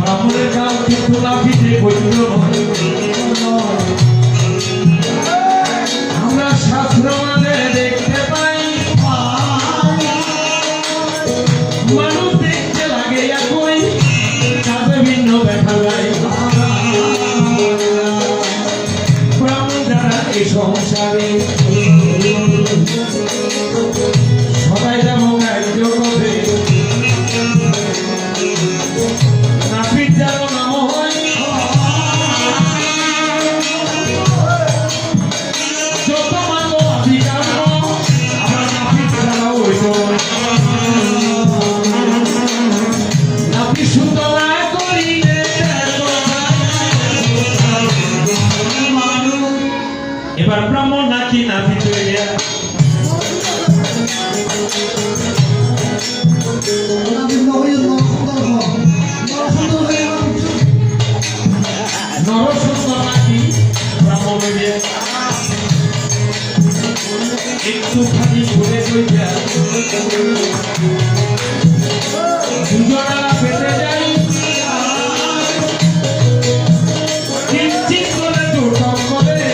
ব্রাহ্মণের বৈদ্য আমরা শাস্ত্র ভিন্ন দেখা যায় ব্রাহ্মণ এই সংসারে একটুখানি ঘুরে কইয়া দুজনা পেতে কিঞ্চিত করে দুটক করে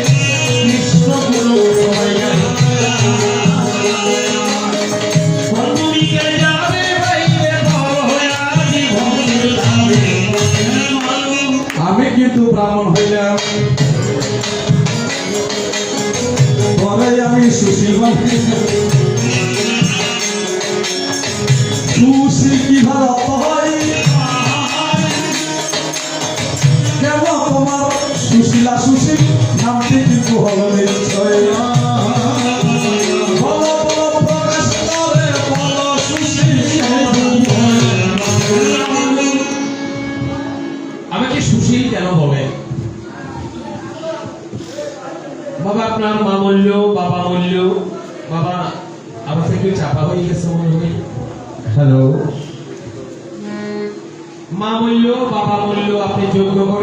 আমি সুশীল বানাই সুশীল কীভাবে অত হয় কেমন তোমার সুশীলা সুশীল নামটি কিন্তু হলো নিশ্চয়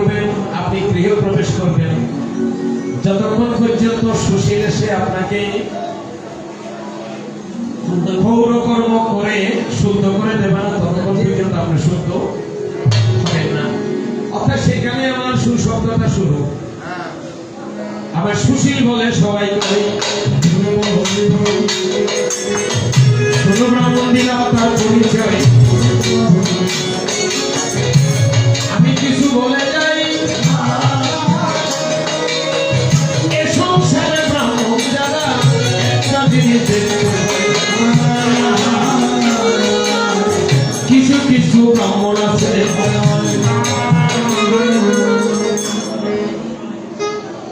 করবেন, আপনি গৃহে প্রবেশ করবেন। যতক্ষণ পর্যন্ত সুশীল এসে আপনাকে পৌরকর্ম করে শুদ্ধ করে দেবে না, ততক্ষণ পর্যন্ত আপনি শুদ্ধ হবেন না। অর্থাৎ সেখানে আমার সুশব্দতা শুরু। আবার সুশীল বলে সবাই করে শুধু ব্রাহ্মণ দিলাম তার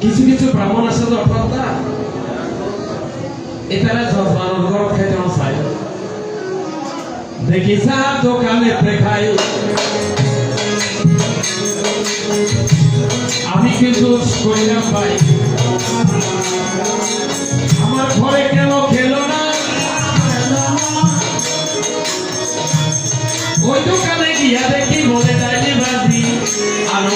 কিছু কিছু ব্রাহ্মণ আছে তো অর্থাৎ ঘর চাই। দেখি দোকানে খাই আমি কিন্তু কইলাম ভাই আমার ঘরে কেন খেলো না? ওই দোকানে গিয়া দেখি বলে যাইনি বাজি। আলো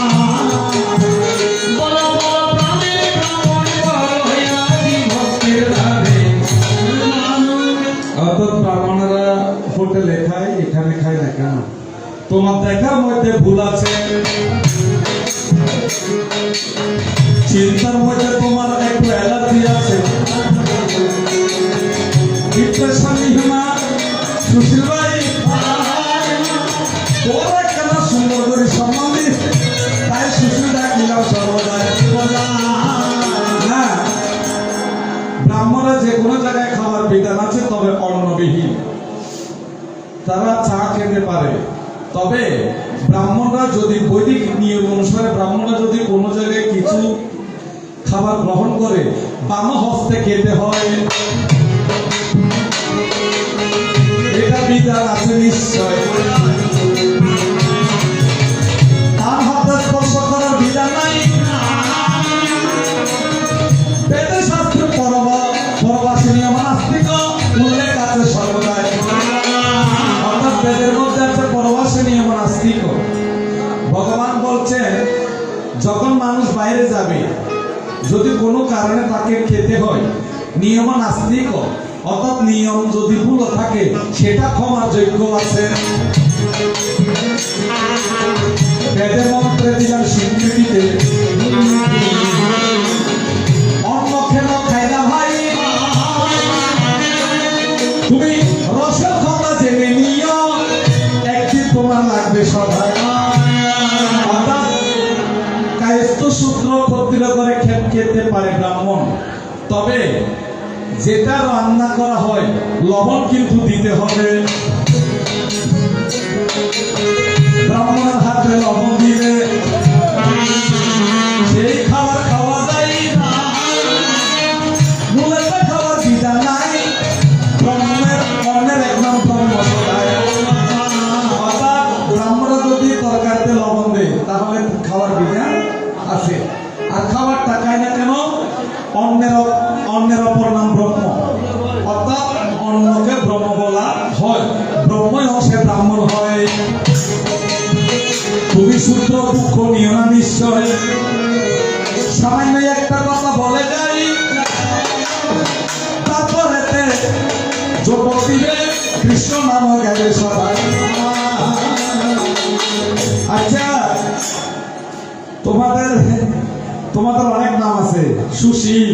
তোমার দেখার মধ্যে ভুল আছে। চিন্তার মধ্যে তোমার একটু অ্যালার্জি আছে। সুশীল ভাই তবে ব্রাহ্মণরা যদি বৈদিক নিয়ম অনুসারে ব্রাহ্মণরা যদি কোনো জায়গায় কিছু খাবার গ্রহণ করে, বাম হস্তে খেতে হয়। এটা বিধান আছে নিশ্চয়। অস্তিত্ব ভগবান বলছেন, যখন মানুষ বাইরে যাবে, যদি কোনো কারণে তাকে খেতে হয়, নিয়ম নাস্তিক অর্থাৎ নিয়ম যদি ভুলো থাকে, সেটা ক্ষমার যোগ্য আছে। বেদে মন্ত্রে দিলাম স্বীকৃতিতে যেটা রান্না করা হয় লবণ কিন্তু দিতে হবে। সূত্র দুঃখ নিও না নিশ্চয়। সামান্য একটা কথা বলে যাই। তারপরেতে যোগ কৃষ্ণ নাম গেলে সবাই। আচ্ছা তোমাদের তোমাদের অনেক নাম আছে। সুশীল,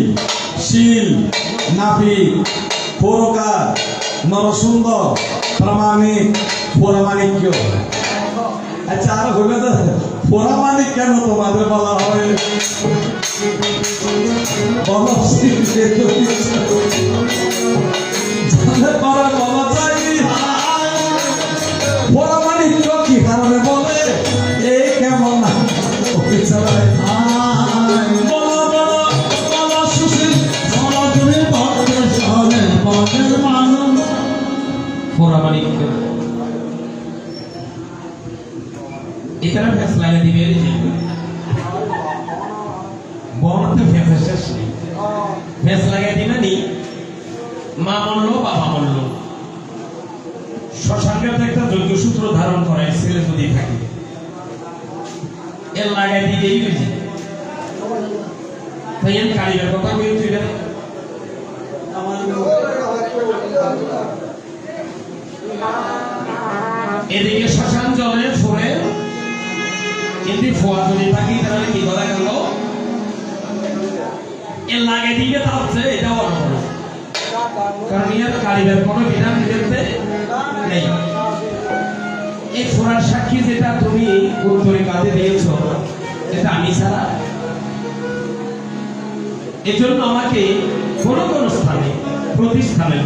শীল নাভি পৌরকার নরসুন্দর, প্রামাণিক, পৌরামাণিক্য। আচ্ছা আর হইলে তো পৌরামাণিক কেন তোমাদের বলা হয়? বর্ণতে ফেস শেষ নেই ফেস লাগিয়ে দিবে নি? মা মরলো বাবা মরলো শ্মশানকে তো একটা যোগ্য সূত্র ধারণ করে ছেলে যদি থাকে। এর লাগাই দিলেই হয়ে যায়। তাই এদিকে শ্মশান জলে ফুরে কিন্তু ফোয়া যদি থাকি, তাহলে কি করা গেল? এর লাগে দিকে তা হচ্ছে, এটা অন্য কারণ ইয়ার কারিবের কোনো বিধান দিতে নেই। এই ফোরার সাক্ষী যেটা তুমি উত্তরে কাজে দিয়েছ, এটা আমি ছাড়া। এজন্য আমাকে কোন কোন স্থানে, প্রতিষ্ঠানে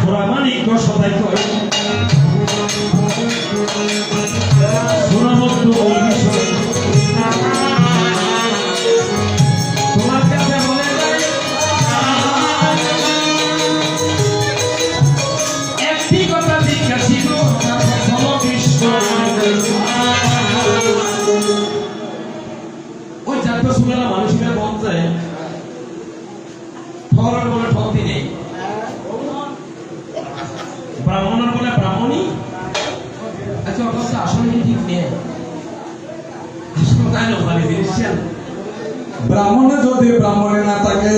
ফোরামানিক সদাই করে। গুণবদ্ধ ব্রাহ্মণে যদি ব্রাহ্মণে না থাকে,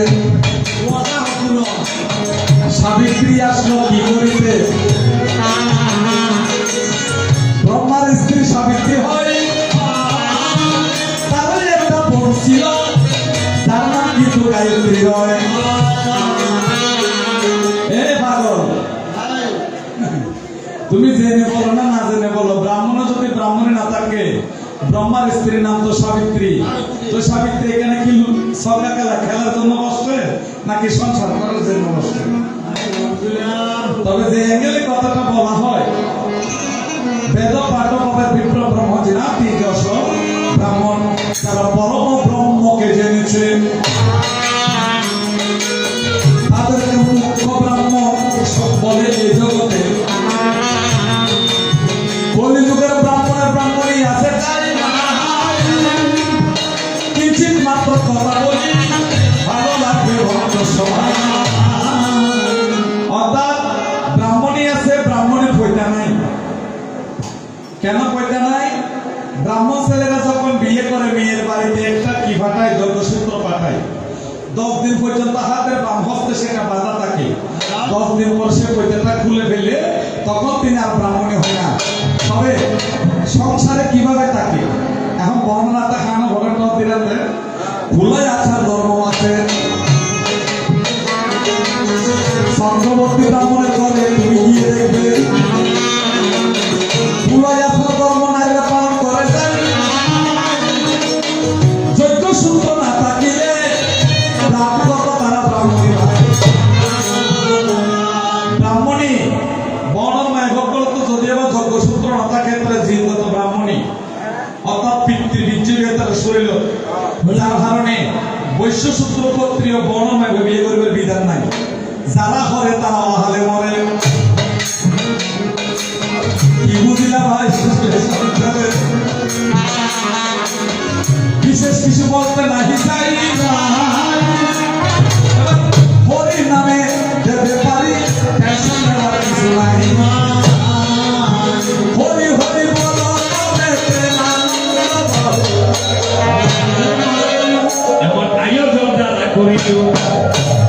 সাবিত্রী আসলো কি করিতে ব্রহ্মার স্ত্রী সাবিত্রী হয়। তাহলে একটা বোন ছিল, তার নাম কিন্তু গায়ত্রী হয়। তুমি জেনে বলো না না জেনে বলো ব্রাহ্মণ যদি ব্রাহ্মণে না থাকে ব্রহ্মার স্ত্রীর নাম তো সাবিত্রী। তো সাবিত্রী এখানে কি সবরা খেলা? খেলার জন্য বসবে নাকি সংসার করার জন্য বসবে? তবে যে অ্যাঙ্গেলে কথাটা বলা হয়, বেদ পাঠ হবে বিপ্র ব্রহ্ম জিনা দশ ব্রাহ্মণ তারা পরম ব্রহ্মকে জেনেছে কেন পয়তা নাই? ব্রাহ্মণ ছেলেরা যখন বিয়ে করে মেয়ের বাড়িতে, একটা কি পাঠায়? যোগ্যসূত্র পাঠায়। দশ দিন পর্যন্ত হাতের বাম হস্তে সেটা বাধা থাকে। দশ দিন পর সে পৈতেটা খুলে ফেলে, তখন তিনি আর ব্রাহ্মণী হয় না। তবে সংসারে কীভাবে থাকে? এখন বর্ণনাটা খানো বলেন দশ দিনাতে খোলাই আছার ধর্ম আছে। চন্দ্রবর্তী ব্রাহ্মণের ঘরে তুমি গিয়ে দেখবে বৈশ্য সূত্র ক্ষত্রিয় বর্ণময় বিয়ে করবার বিধান নাই। যারা করে তারা অহালে মরে। কি বুঝিলা ভাই বিশেষ কিছু বলতে নাহি চাই নাই হরি যারা